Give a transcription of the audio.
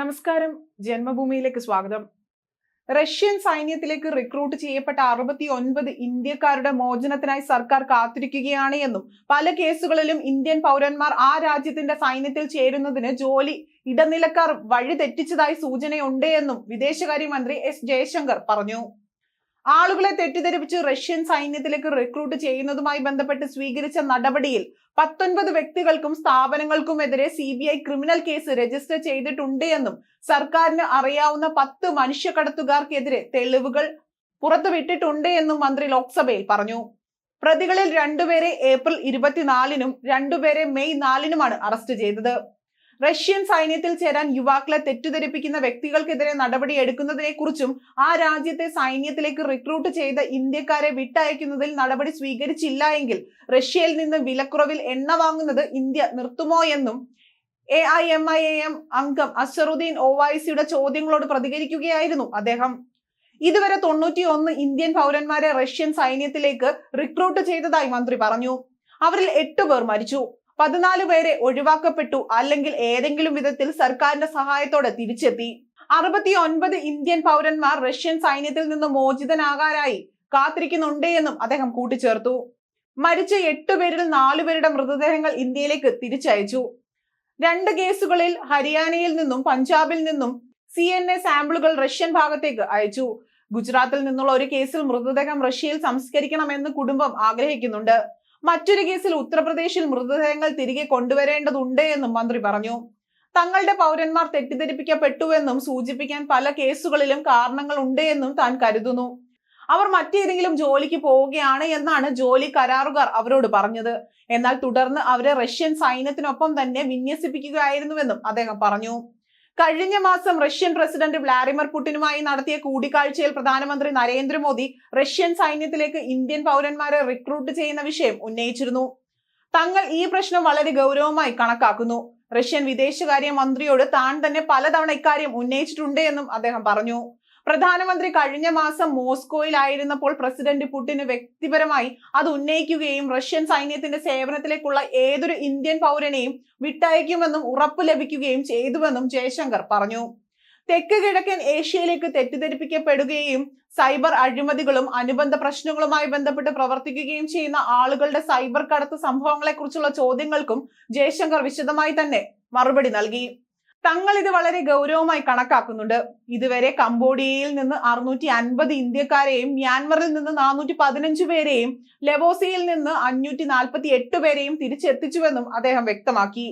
നമസ്കാരം. ജന്മഭൂമിയിലേക്ക് സ്വാഗതം. Russian സൈന്യത്തിലേക്ക് recruit ചെയ്യപ്പെട്ട അറുപത്തി ഒൻപത് ഇന്ത്യക്കാരുടെ മോചനത്തിനായി സർക്കാർ കാത്തിരിക്കുകയാണ് എന്നും പല കേസുകളിലും ഇന്ത്യൻ പൗരന്മാർ ആ രാജ്യത്തിന്റെ സൈന്യത്തിൽ ചേരുന്നതിന് ജോലി ഇടനിലക്കാർ വഴി തെറ്റിച്ചതായി സൂചനയുണ്ട് എന്നും വിദേശകാര്യമന്ത്രി എസ് ജയശങ്കർ പറഞ്ഞു. ആളുകളെ തെറ്റിദ്ധരിപ്പിച്ച് റഷ്യൻ സൈന്യത്തിലേക്ക് റിക്രൂട്ട് ചെയ്യുന്നതുമായി ബന്ധപ്പെട്ട് സ്വീകരിച്ച നടപടിയിൽ പത്തൊൻപത് വ്യക്തികൾക്കും സ്ഥാപനങ്ങൾക്കുമെതിരെ C B I criminal case register ചെയ്തിട്ടുണ്ട് എന്നും സർക്കാരിന് അറിയാവുന്ന പത്ത് മനുഷ്യക്കടത്തുകാർക്കെതിരെ തെളിവുകൾ പുറത്തുവിട്ടിട്ടുണ്ട് എന്നും മന്ത്രി ലോക്സഭയിൽ പറഞ്ഞു. പ്രതികളിൽ രണ്ടുപേരെ ഏപ്രിൽ ഇരുപത്തിനാലിനും രണ്ടുപേരെ മെയ് നാലിനുമാണ് അറസ്റ്റ് ചെയ്തത്. റഷ്യൻ സൈന്യത്തിൽ ചേരാൻ യുവാക്കളെ തെറ്റിദ്ധരിപ്പിക്കുന്ന വ്യക്തികൾക്കെതിരെ നടപടി എടുക്കുന്നതിനെ കുറിച്ചും ആ രാജ്യത്തെ സൈന്യത്തിലേക്ക് റിക്രൂട്ട് ചെയ്ത ഇന്ത്യക്കാരെ വിട്ടയക്കുന്നതിൽ നടപടി സ്വീകരിച്ചില്ല എങ്കിൽ റഷ്യയിൽ നിന്ന് വിലക്കുറവിൽ എണ്ണ വാങ്ങുന്നത് ഇന്ത്യ നിർത്തുമോ എന്നും A I M I M M അംഗം അസറുദ്ദീൻ ഒവൈസിയുടെ ചോദ്യങ്ങളോട് പ്രതികരിക്കുകയായിരുന്നു അദ്ദേഹം. ഇതുവരെ തൊണ്ണൂറ്റി ഒന്ന് ഇന്ത്യൻ പൗരന്മാരെ റഷ്യൻ സൈന്യത്തിലേക്ക് റിക്രൂട്ട് ചെയ്തതായി മന്ത്രി പറഞ്ഞു. അവരിൽ എട്ട് പേർ മരിച്ചു. പതിനാല് പേരെ ഒഴിവാക്കപ്പെട്ടു. അല്ലെങ്കിൽ ഏതെങ്കിലും വിധത്തിൽ സർക്കാരിന്റെ സഹായത്തോടെ തിരിച്ചെത്തി. അറുപത്തി ഒൻപത് ഇന്ത്യൻ പൗരന്മാർ റഷ്യൻ സൈന്യത്തിൽ നിന്ന് മോചിതനാകാനായി കാത്തിരിക്കുന്നുണ്ട് എന്നും അദ്ദേഹം കൂട്ടിച്ചേർത്തു. മരിച്ച എട്ടുപേരിൽ നാലുപേരുടെ മൃതദേഹങ്ങൾ ഇന്ത്യയിലേക്ക് തിരിച്ചയച്ചു. രണ്ട് കേസുകളിൽ ഹരിയാനയിൽ നിന്നും പഞ്ചാബിൽ നിന്നും സി എൻ എ സാമ്പിളുകൾ റഷ്യൻ ഭാഗത്തേക്ക് അയച്ചു. ഗുജറാത്തിൽ നിന്നുള്ള ഒരു കേസിൽ മൃതദേഹം റഷ്യയിൽ സംസ്കരിക്കണമെന്ന് കുടുംബം ആഗ്രഹിക്കുന്നുണ്ട്. മറ്റൊരു കേസിൽ ഉത്തർപ്രദേശിൽ മൃതദേഹങ്ങൾ തിരികെ കൊണ്ടുവരേണ്ടതുണ്ട് എന്നും മന്ത്രി പറഞ്ഞു. തങ്ങളുടെ പൗരന്മാർ തെറ്റിദ്ധരിപ്പിക്കപ്പെട്ടുവെന്നും സൂചിപ്പിക്കാൻ പല കേസുകളിലും കാരണങ്ങൾ ഉണ്ട് എന്നും താൻ കരുതുന്നു. അവർ മറ്റേതെങ്കിലും ജോലിക്ക് പോവുകയാണ് എന്നാണ് ജോലി കരാറുകാർ അവരോട് പറഞ്ഞത്. എന്നാൽ തുടർന്ന് അവരെ റഷ്യൻ സൈന്യത്തിനൊപ്പം തന്നെ വിന്യസിപ്പിക്കുകയായിരുന്നുവെന്നും അദ്ദേഹം പറഞ്ഞു. കഴിഞ്ഞ മാസം റഷ്യൻ പ്രസിഡന്റ് വ്ളാഡിമിർ പുടിനുമായി നടത്തിയ കൂടിക്കാഴ്ചയിൽ പ്രധാനമന്ത്രി നരേന്ദ്രമോദി റഷ്യൻ സൈന്യത്തിലേക്ക് ഇന്ത്യൻ പൗരന്മാരെ റിക്രൂട്ട് ചെയ്യുന്ന വിഷയം ഉന്നയിച്ചിരുന്നു. തങ്ങൾ ഈ പ്രശ്നം വളരെ ഗൗരവമായി കണക്കാക്കുന്നു. റഷ്യൻ വിദേശകാര്യ മന്ത്രിയോട് താൻ തന്നെ പലതവണ ഇക്കാര്യം ഉന്നയിച്ചിട്ടുണ്ട് എന്നും അദ്ദേഹം പറഞ്ഞു. പ്രധാനമന്ത്രി കഴിഞ്ഞ മാസം മോസ്കോയിലായിരുന്നപ്പോൾ പ്രസിഡന്റ് പുടിന് വ്യക്തിപരമായി അത് ഉന്നയിക്കുകയും റഷ്യൻ സൈന്യത്തിന്റെ സേവനത്തിലേക്കുള്ള ഏതൊരു ഇന്ത്യൻ പൗരനെയും വിട്ടയക്കുമെന്നും ഉറപ്പ് ലഭിക്കുകയും ചെയ്തുവെന്നും ജയശങ്കർ പറഞ്ഞു. തെക്ക് കിഴക്കൻ ഏഷ്യയിലേക്ക് തെറ്റിദ്ധരിപ്പിക്കപ്പെടുകയും സൈബർ അഴിമതികളും അനുബന്ധ പ്രശ്നങ്ങളുമായി ബന്ധപ്പെട്ട് പ്രവർത്തിക്കുകയും ചെയ്യുന്ന ആളുകളുടെ സൈബർ കടത്ത് സംഭവങ്ങളെക്കുറിച്ചുള്ള ചോദ്യങ്ങൾക്കും ജയശങ്കർ വിശദമായി തന്നെ മറുപടി നൽകി. തങ്ങൾ ഇത് വളരെ ഗൗരവമായി കണക്കാക്കുന്നുണ്ട്. ഇതുവരെ കംബോഡിയയിൽ നിന്ന് അറുന്നൂറ്റി അൻപത് ഇന്ത്യക്കാരെയും മ്യാൻമറിൽ നിന്ന് നാനൂറ്റി പതിനഞ്ച് പേരെയും ലെവോസിയിൽ നിന്ന് അഞ്ഞൂറ്റി നാൽപ്പത്തി എട്ട് പേരെയും തിരിച്ചെത്തിച്ചുവെന്നും അദ്ദേഹം വ്യക്തമാക്കി.